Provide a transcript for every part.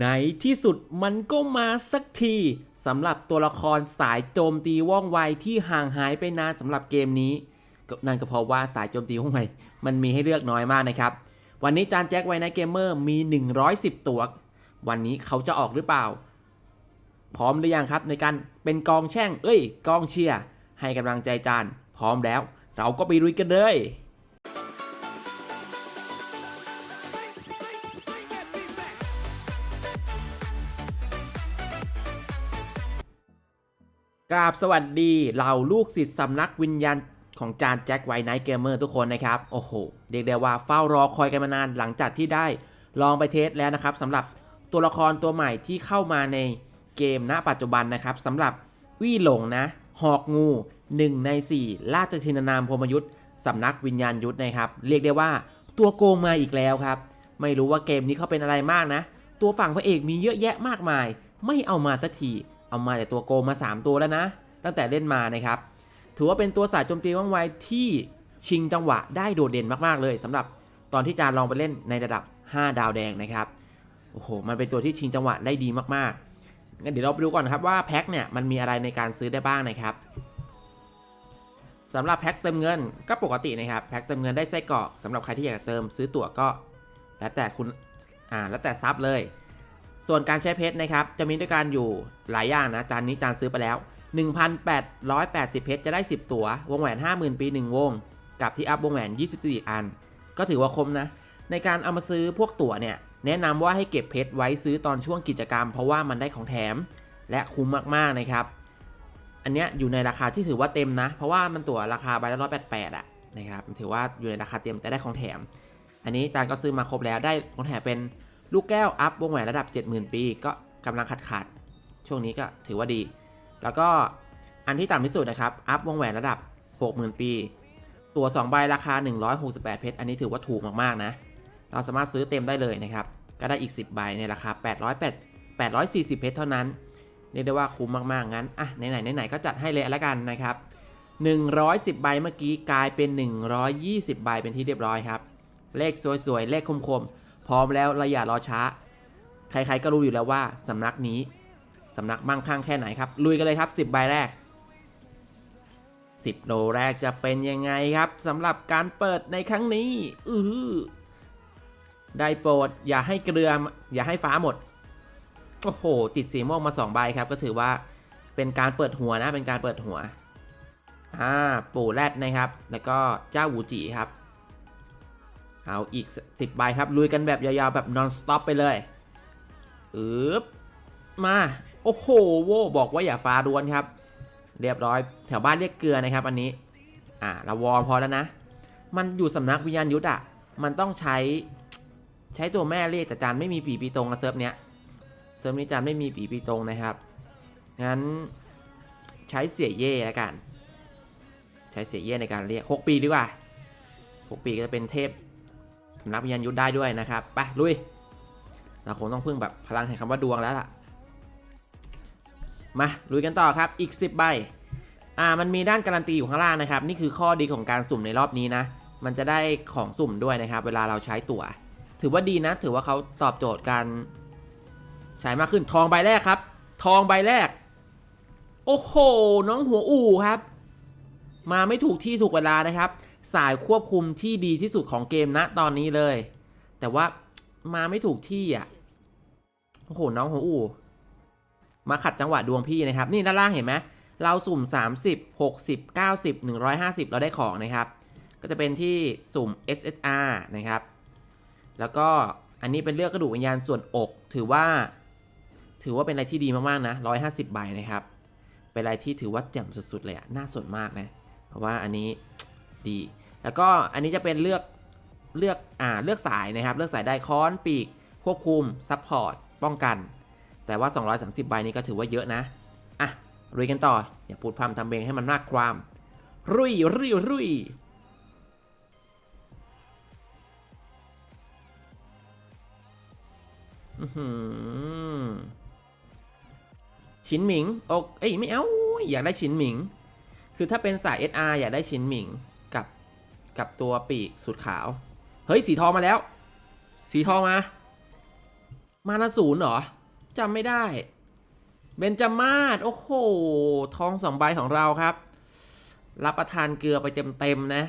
ในที่สุดมันก็มาสักทีสำหรับตัวละครสายโจมตีว่องไวที่ห่างหายไปนานสำหรับเกมนี้นั่นก็เพราะว่าสายโจมตีว่องไวมันมีให้เลือกน้อยมากนะครับ วันนี้จานแจ็คไวไนเกมเมอร์มี 110 ตัว วันนี้เขาจะออกหรือเปล่า พร้อมหรือยังครับในการเป็นกองแช่ง เอ้ย กองเชียร์ให้กำลังใจจาน พร้อมแล้ว เราก็ไปลุยกันเลย กราบสวัสดีเหล่าลูกศิษย์สำนักวิญญาณของจานแจ็คไวไนท์เกมเมอร์ทุกคนนะครับ โอ้โห เรียกได้ว่าเฝ้ารอคอยกันมานานหลังจากที่ได้ลองไปเทสแล้วนะครับสำหรับตัวละครตัวใหม่ที่เข้ามาในเกมณปัจจุบันนะครับสำหรับวี่หลงนะ หอกงู 1 ใน 4 ราชทินานามพรมยุทธสำนักวิญญาณยุทธนะครับ เรียกได้ว่าตัวโกงมาอีกแล้วครับ ไม่รู้ว่าเกมนี้เขาเป็นอะไรมากนะ ตัวฝั่งพระเอกมีเยอะแยะมากมาย ไม่เอามาสักที เอามาแต่ตัวโกมา 3 ตัวแล้วนะ ตั้งแต่เล่นมานะครับ ถือว่าเป็นตัวสายโจมตีว่องไวที่ชิงจังหวะได้โดดเด่นมากๆเลยสำหรับตอนที่จานลองไปเล่นในระดับ 5 ดาวแดงนะครับโอ้โหมันเป็นตัวที่ชิงจังหวะได้ดีมากๆงั้นเดี๋ยวเราไปดูก่อนครับว่าแพ็คเนี่ยมันมีอะไรในการซื้อได้บ้างนะครับสำหรับแพ็คเติมเงินก็ปกตินะครับแพ็คเติมเงินได้ไส้กรอกสำหรับใครที่อยากเติมซื้อตั๋วก็ แล้วแต่คุณอ่าแล้วแต่ซับเลย ส่วนการใช้เพชรนะครับจะมีด้วยกันอยู่หลายอย่างนะจานนี้จานซื้อไปแล้ว 1,880 เพชรจะได้ 10 ตัว วงแหวน 50,000 ปี 1 วง กับที่อัพวงแหวน 24 อัน ก็ถือว่าคมนะ ในการเอามาซื้อพวกตั๋วเนี่ย แนะนำว่าให้เก็บเพชรไว้ซื้อตอนช่วงกิจกรรม เพราะว่ามันได้ของแถม และคุ้มมากๆนะครับ อันเนี้ยอยู่ในราคาที่ถือว่าเต็มนะ เพราะว่ามันตั๋วราคาใบละ188อะนะครับถือว่าอยู่ในราคาเต็มแต่ได้ของแถม อันนี้จานก็ซื้อมาครบแล้วได้ของแถมเป็น ลูกแก้วอัพวงแหวนระดับ 70,000 ปี ก็กำลังขาดขาดช่วงนี้ก็ถือว่าดี แล้วก็อันที่ต่ำที่สุดนะครับ อัพวงแหวนระดับ 60,000 ปี ตัว 2 ใบราคา 168 เพชร อันนี้ถือว่าถูกมากๆนะ เราสามารถซื้อเต็มได้เลยนะครับ ก็ได้อีก 10 ใบในราคา 808 840 เพชรเท่านั้น เรียกได้ว่าคุ้มมากๆ งั้น อะ ไหนๆไหนๆก็จัดให้เลยแล้วกันนะครับ 110 ใบเมื่อกี้กลายเป็น 120 ใบเป็นที่เรียบร้อยครับ เลขสวยๆ เลขคมๆ ร้อมแล้วราอย่ารอช้า ใครๆก็รู้อยู่แล้วว่าสำนักนี้สำนักมั่งคั่งแค่ไหนครับ ลุยกันเลยครับ 10 ใบแรก 10 โลแรกจะเป็นยังไงครับสำหรับการเปิดในครั้งนี้ อือได้โปรดอย่าให้เกลืออย่าให้ฟ้าหมด โอ้โห ติดสีม่วงมา 2 ใบครับ ก็ถือว่าเป็นการเปิดหัวนะ เป็นการเปิดหัว อ่า ปู่แรดนะครับ แล้วก็เจ้าวูจิครับ เอาอีก 10ใบครับ ลุยกันแบบยาวๆ แบบ non stop ไปเลยอึบมา โอ้โหโวบอกว่าอย่าฟ้าดวนครับ เรียบร้อยแถวบ้านเรียกเกลือนะครับ อันนี้ อ่าเราวอมพอแล้วนะ มันอยู่สำนักวิญญาณยุทธอะ มันต้องใช้ใช้ตัวแม่เรียกแต่จานไม่มีปีปีตรงกับเซิร์ฟเนี้ยเซิร์ฟนี้จานไม่มีปีปีตรงนะครับ งั้นใช้เสียเย่แล้วกัน ใช้เสียเย่ในการเรียก 6 ปีดีกว่า 6 ปีก็จะเป็นเทพ สำนักวิญญาณยุทธได้ด้วยนะครับไปลุย เราคงต้องพึ่งแบบพลังแห่งคำว่าดวงแล้วล่ะ มาลุยกันต่อครับอีก 10 ใบ อ่ามันมีด้านการันตีอยู่ข้างล่างนะครับ นี่คือข้อดีของการสุ่มในรอบนี้นะ มันจะได้ของสุ่มด้วยนะครับ เวลาเราใช้ตั๋ว ถือว่าดีนะ ถือว่าเขาตอบโจทย์การใช้มากขึ้นทองใบแรกครับ ทองใบแรก โอ้โหน้องหัวอู่ครับ มาไม่ถูกที่ถูกเวลานะครับ สายควบคุมที่ดีที่สุดของเกมณตอนนี้เลย แต่ว่ามาไม่ถูกที่อะโอ้โหน้องหัวอู่มาขัดจังหวะดวงพี่นะครับ นี่ด้านล่างเห็นไหมเราสุ่ม 30 60 90 150 เราได้ของนะครับ ก็จะเป็นที่สุ่ม SSR นะครับ แล้วก็อันนี้เป็นเลือกกระดูกวิญญาณส่วนอก ถือว่า ถือว่าเป็นอะไรที่ดีมากๆนะ150ใบนะครับ เป็นอะไรที่ถือว่าแจ่มสุดๆเลยอะน่าสนมากนะ เพราะว่าอันนี้ ดี แล้วก็อันนี้จะเป็นเลือกเลือกอ่าเลือกสายนะครับ เลือกสายได้ค้อนปีก ควบคุมซัพพอร์ตป้องกัน แต่ว่า 230 ใบนี้ก็ถือว่าเยอะนะ อะรุยกันต่อ อย่าพูดพร่ำทำเพลงให้มันน่าความ รุยรุยรุยอื้อหือชินหมิงอกเอ้ยไม่เอาอยากได้ชินหมิง คือถ้าเป็นสาย SR อยากได้ชินหมิง กับตัวปีกสุดขาว เฮ้ย สีทองมาแล้ว สีทองมา มานาศูนย์เหรอจำไม่ได้เบนจามาศโอ้โห ทองสองใบของเราครับ รับประทานเกลือไปเต็มๆนะ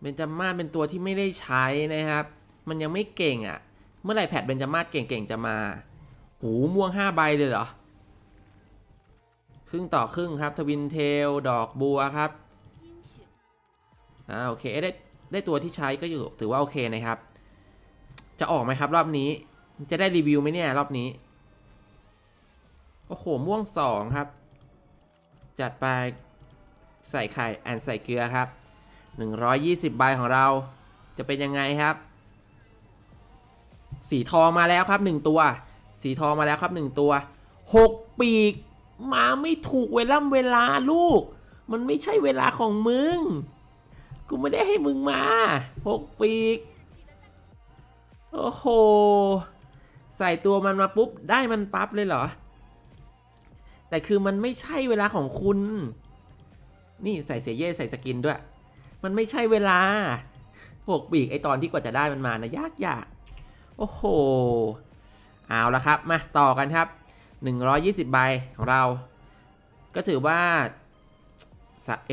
เบนจามาศเป็นตัวที่ไม่ได้ใช้นะครับ มันยังไม่เก่งอะ่ะ เมื่อไหร่แพทเบนจามาศเก่งๆจะมาหูม่วงห้าใบเลยเหรอ ครึ่งต่อครึ่งครับ ทวินเทล ดอกบัวครับ อ่าโอเคได้ได้ตัวที่ใช้ก็อยู่ถือว่าโอเคนะครับ จะออกไหมครับรอบนี้ จะได้รีวิวไหมเนี่ยรอบนี้ โอ้โห ม่วงสองครับ จัดไปใส่ไข่แอนใส่เกลือครับ 120 ใบของเราจะเป็นยังไงครับ สีทองมาแล้วครับ 1 ตัว สีทองมาแล้วครับ 1 ตัว 6 ปีก มาไม่ถูกเวล่ำเวลาลูก มันไม่ใช่เวลาของมึง กูไม่ได้ให้มึงมา6ปีก โอ้โห ใส่ตัวมันมาปุ๊บ ได้มันปั๊บเลยเหรอ แต่คือมันไม่ใช่เวลาของคุณ นี่ใส่เซเย่ใส่สกินด้วย มันไม่ใช่เวลาหกปีกไอตอนที่กว่าจะได้มันมานะยากยากโอ้โห เอาละครับ มาต่อกันครับ 120 ใบของเรา ก็ถือว่า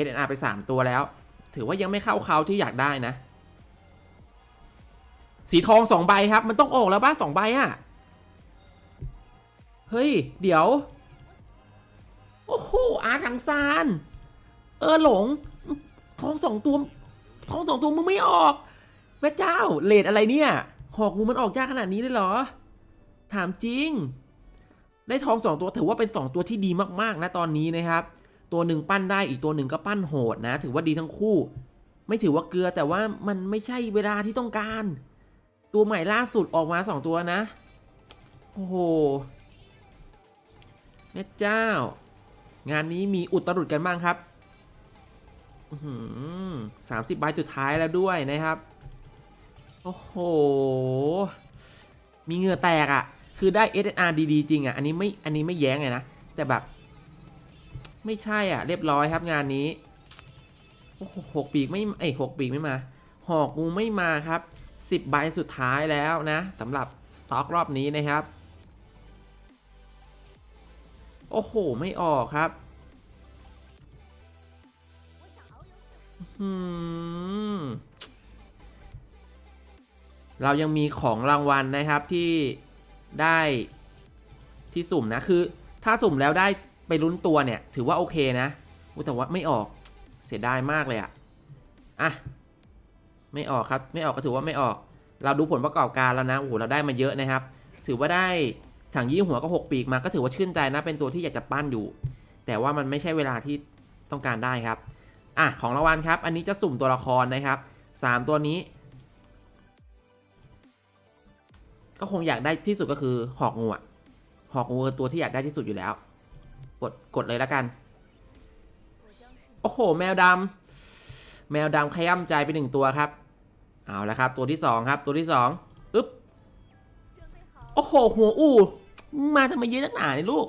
SNR ไป 3 ตัวแล้ว ถือว่ายังไม่เข้าเขาที่อยากได้นะ สีทองสองใบครับ มันต้องออกแล้วบ้านสองใบอะ่ะ เฮ้ย เดี๋ยว โอ้โห อาร์ทังซาน เออหลง ทองสองตัว ทองสองตัวมึงไม่ออกพระเจ้า เลดอะไรเนี่ย หอกงูมันออกยากขนาดนี้เลยเหรอ ถามจริง ได้ทองสองตัวถือว่าเป็นสองตัวที่ดีมากๆนะตอนนี้นะครับ ตัวหนึ่งปั้นได้อีกตัวหนึ่งก็ปั้นโหดนะ ถือว่าดีทั้งคู่ ไม่ถือว่าเกลือแต่ว่ามันไม่ใช่เวลาที่ต้องการ ตัวใหม่ล่าสุดออกมาสองตัวนะ โอ้โหแม่เจ้า งานนี้มีอุตรุดกันบ้างครับสามสิบใบสุดท้ายแล้วด้วยนะครับ โอ้โห มีเหงื่อแตกอะ่ะ คือได้ SNR ดีๆจริงอะ่ะ อันนี้ไม่ อันนี้ไม่แย้งเลยนะ แต่แบบ ไม่ใช่อะ เรียบร้อยครับงานนี้โอ้โหหกปีกไม่เอ้ยหกปีกไม่มา หอกงูไม่มาครับ10ใบสุดท้ายแล้วนะสำหรับสต็อกรอบนี้นะครับ โอ้โห ไม่ออกครับเรายังมีของรางวัลนะครับที่ได้ที่สุ่มนะ คือ ถ้าสุ่มแล้วได้ ไปลุ้นตัวเนี่ย ถือว่าโอเคนะแต่ว่าไม่ออกเสียดายมากเลยอะอะ ไม่ออกครับ ไม่ออกก็ถือว่าไม่ออก เราดูผลประกอบการแล้วนะ โอ้โห เราได้มาเยอะนะครับ ถือว่าได้ถังยี่หัวก็หกปีกมา ก็ถือว่าชื่นใจนะ เป็นตัวที่อยากจะปั้นอยู่ แต่ว่ามันไม่ใช่เวลาที่ต้องการได้ครับ อะ ของรางวัลครับ อันนี้จะสุ่มตัวละครนะครับสามตัวนี้ ก็คงอยากได้ที่สุดก็คือหอกงูอะหอกงูคือตัวที่อยากได้ที่สุดอยู่แล้ว กดกดเลยแล้วกัน โอ้โห แมวดำแมวดำขย้ำใจไปหนึ่งตัวครับ เอาละครับ ตัวที่สองครับ ตัวที่สองอึ๊บโอ้โห หัวอู้มึงมาทำไมเยอะนักหนาเนี่ยลูก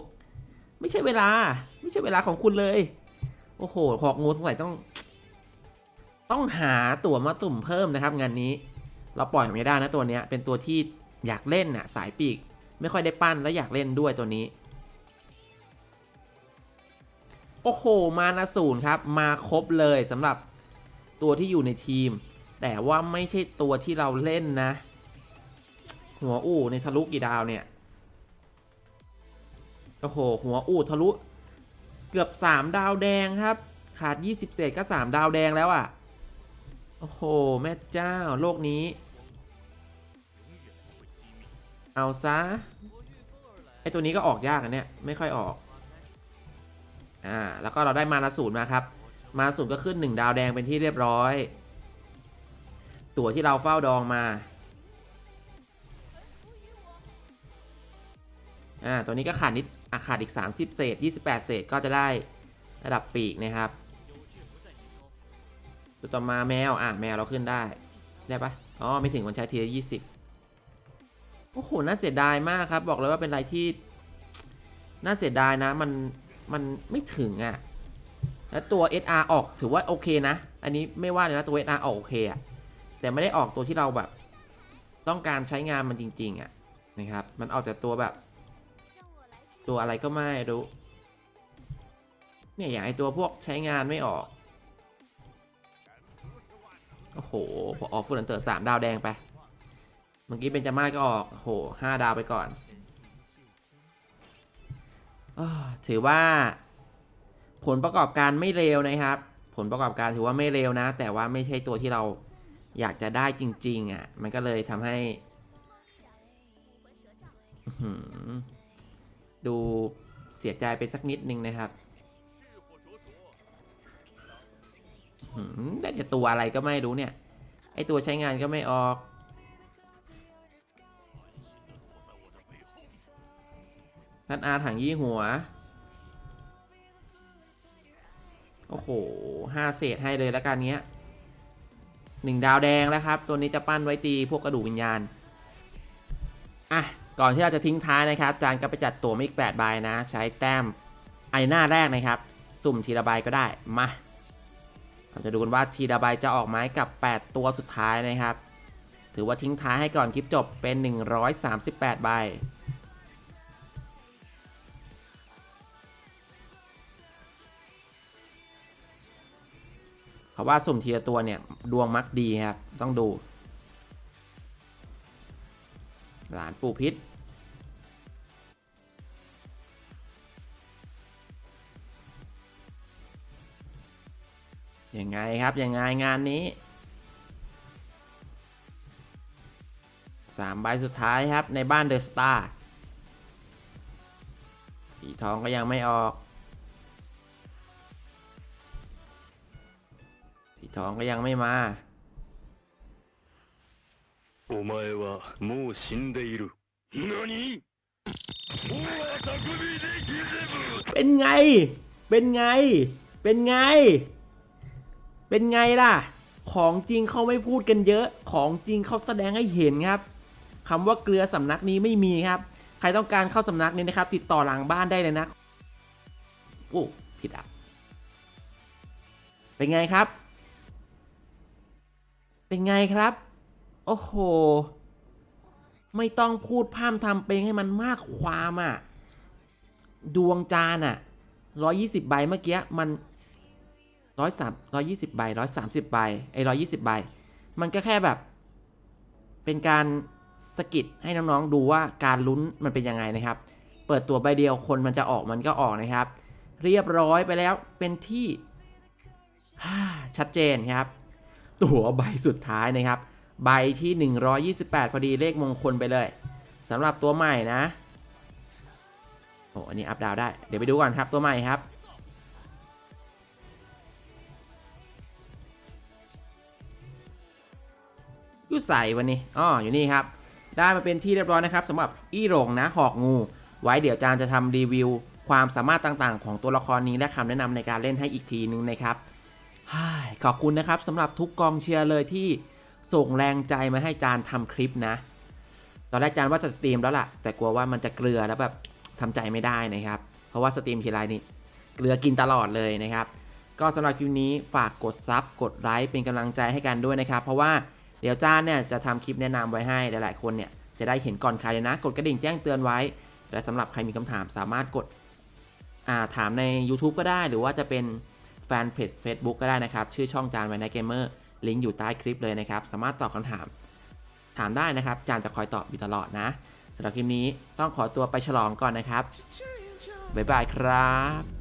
ไม่ใช่เวลา ไม่ใช่เวลาของคุณเลย โอ้โหหอกงูสงสัยต้อง ต้องหาตั๋วมาตุ่มเพิ่มนะครับ งานนี้ เราปล่อยไม่ได้นะตัวเนี้ย เป็นตัวที่อยากเล่นน่ะ สายปีก ไม่ค่อยได้ปั้นแล้วอยากเล่นด้วยตัวนี้ โอ้โห มานาศูนย์ครับ มาครบเลยสำหรับตัวที่อยู่ในทีม แต่ว่าไม่ใช่ตัวที่เราเล่นนะ หัวอู้ในทะลุกี่ดาวเนี่ย โอ้โห หัวอู้ทะลุ เกือบ 3 ดาวแดงครับ ขาด 20เศษก็ 3 ดาวแดงแล้วอะ่ะ โอ้โห แม่เจ้าโลกนี้ เอาซะ ไอตัวนี้ก็ออกยากอันเนี้ยไม่ค่อยออก อ่าแล้วก็เราได้มานาศูนย์มาครับ มาศูนย์ก็ขึ้น 1 ดาวแดงเป็นที่เรียบร้อย ตั๋วที่เราเฝ้าดองมาอ่าตัวนี้ก็ขาดนิดอะขาดอีก 30 เศษ 28 เศษก็จะได้ระดับปีกนะครับตัวต่อมาแมว อะ แมวเราขึ้นได้ ได้ปะอ๋อ ไม่ถึงคนใช้ทีละยี่สิบโอ้โห น่าเสียดายมากครับ บอกเลยว่าเป็นอะไรที่ น่าเสียดายนะ มัน มันไม่ถึงอะ่ะ แล้วตัว SR ออกถือว่าโอเคนะ อันนี้ไม่ว่าเลยนะตัว SR ออกโอเคอะ่ะ แต่ไม่ได้ออกตัวที่เราแบบ ต้องการใช้งานมันจริง ๆอะ่ะนะครับ มันออกจากตัวแบบ ตัวอะไรก็ไม่รู้ เนี่ยอย่างไอตัวพวกใช้งานไม่ออก โอ้โห พอออกฟูลันเตอร์สามดาวแดงไป เมื่อกี้เป็นจาม่าก็ออกโอ้โหห้าดาวไปก่อน ถือว่าผลประกอบการไม่เลวนะครับ ผลประกอบการถือว่าไม่เลวนะ แต่ว่าไม่ใช่ตัวที่เราอยากจะได้จริง ๆอะ มันก็เลยทำให้ ดูเสียใจไปสักนิดนึงนะครับอื้แต่จะตัวอะไรก็ไม่รู้เนี่ย ไอตัวใช้งานก็ไม่ออก ท่านอาถังยี่หัว โอ้โหห้าเศษให้เลยแล้วกันเนี้ยหนึ่งดาวแดงแล้วครับ ตัวนี้จะปั้นไว้ตีพวกกระดูกวิญญาณ อะ ก่อนที่เราจะทิ้งท้ายนะครับ จานก็ไปจัดตัวมาอีก8ใบนะ ใช้แต้มไอหน้าแรกนะครับ สุ่มทีละใบก็ได้ มาเราจะดูกันว่าทีละใบจะออกไม้กับ 8 ตัวสุดท้ายนะครับ ถือว่าทิ้งท้ายให้ก่อนคลิปจบเป็น 138 ใบ ราะว่าสุ่มทีละตัวเนี่ย ดวงมักดีครับ ต้องดู หลานปู่พิษยังไงครับ ยังไงงานนี้สามใบสุดท้ายครับในบ้านเดอะสตาร์สีทองก็ยังไม่ออก ทองก็ยังไม่มา お前はもう死んでいる。何大匠でギゼブ เป็นไง เป็นไง เป็นไง เป็นไงล่ะ ของจริงเขาไม่พูดกันเยอะ ของจริงเขาแสดงให้เห็นครับคำว่าเกลือสำนักนี้ไม่มีครับ ใครต้องการเข้าสำนักนี้นะครับ ติดต่อหลังบ้านได้เลยนะ โอ้ผิดอ่ะ เป็นไงครับ เป็นไงครับ โอ้โห ไม่ต้องพูดพร่ำทำเพลงให้มันมากความอะ ดวงจานอะร้อยี่สิบใบเมื่อกี้มันร้อยสามร้อยี่สิบใบร้อยสามสิบใบไอ้ร้อยี่สิบใบ มันก็แค่แบบ เป็นการสะกิดให้น้องๆดูว่าการลุ้นมันเป็นยังไงนะครับ เปิดตัวใบเดียวคนมันจะออกมันก็ออกนะครับ เรียบร้อยไปแล้วเป็นที่ชัดเจนครับ ตัวใบสุดท้ายนะครับ ใบที่ 128 พอดีเลขมงคลไปเลยสำหรับตัวใหม่นะโอ้อันนี้อัพดาวได้ เดี๋ยวไปดูก่อนครับตัวใหม่ครับยู่ใส่วันนี้อ๋ออยู่นี่ครับ ได้มาเป็นที่เรียบร้อยนะครับสำหรับอีโหรงนะหอกงู ไว้เดี๋ยวจานจะทำรีวิว ความสามารถต่างๆ ของตัวละครนี้และคำแนะนำในการเล่นให้อีกทีนึงนะครับ ขอบคุณนะครับสำหรับทุกกองเชียร์เลยที่ส่งแรงใจมาให้จานทำคลิปนะ ตอนแรกจานว่าจะสตรีมแล้วล่ะ แต่กลัวว่ามันจะเกลือแล้วแบบทำใจไม่ได้นะครับ เพราะว่าสตรีมทีไรนี่เกลือกินตลอดเลยนะครับ ก็สำหรับคลิปนี้ฝากกดซับกดไลค์เป็นกำลังใจให้กันด้วยนะครับ เพราะว่าเดี๋ยวจานเนี่ยจะทำคลิปแนะนำไว้ให้หลายๆ คนเนี่ยจะได้เห็นก่อนใครเลยนะ กดกระดิ่งแจ้งเตือนไว้ และสำหรับใครมีคำถามสามารถกดถามใน YouTube ก็ได้หรือว่าจะเป็น แฟนเพจ Facebook ก็ได้นะครับ ชื่อช่องจานไว้ในเกมเมอร์ลิงก์อยู่ใต้คลิปเลยนะครับ สามารถตอบคำถาม ถามได้นะครับ จานจะคอยตอบอยู่ตลอดนะสำหรับคลิปนี้ต้องขอตัวไปฉลองก่อนนะครับ บ๊ายบายครับ